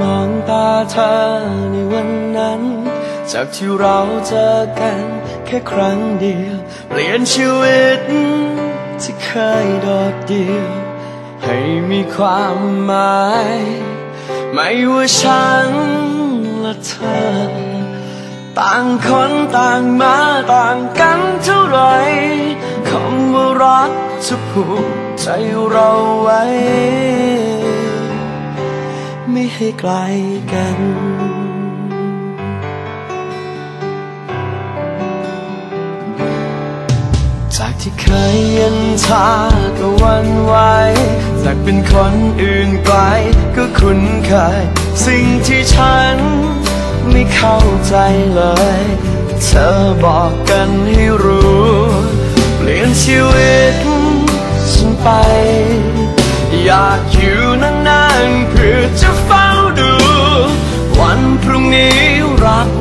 มองตาเธอในวันนั้น จากที่เราเจอกันแค่ครั้งเดียว เปลี่ยนชีวิตที่เคยโดดเดี่ยว ให้มีความหมาย ไม่ว่าฉันและเธอ ต่างคนต่างมาต่างกันเท่าไหรคำว่ารักจะผูกใจเราไว้ ไม่ให้ไกลกัน จากที่เคยย็นชาก็วันไหวจากเป็นคนอื่นไกลก็คุ้นเคย สิ่งที่ฉันไม่เข้าใจเลย เธอบอกกันให้รู้ เปลี่ยนชีวิต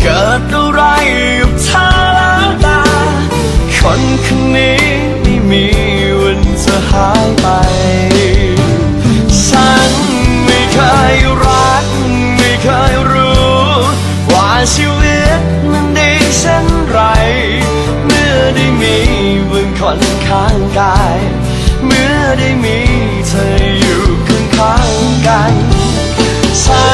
เกิดอะไรกับเธอแล้วตาคนคนนี้ไม่มีวันจะหายไป ฉันไม่เคยรัก ไม่เคยรู้ ว่าชีวิตมันดีเช่นไร เมื่อได้มีเบื้องคนข้างกาย เมื่อได้มีเธออยู่ข้างข้างๆกันฉัน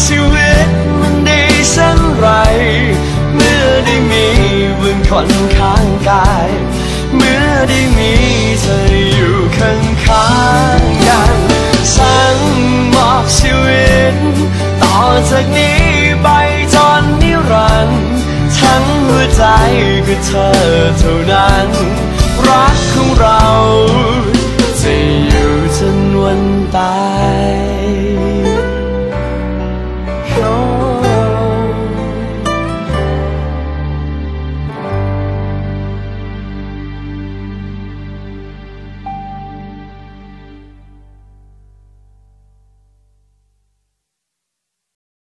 ชีวิตมันดีเช่นไร เมื่อได้มีเบื้องคนข้างกาย เมื่อได้มีเธออยู่ข้างข้างๆกันฉันมอบชีวิต ต่อจากนี้ไปจนนิรันดร์ทั้งหัวใจคือเธอเท่านั้น รัก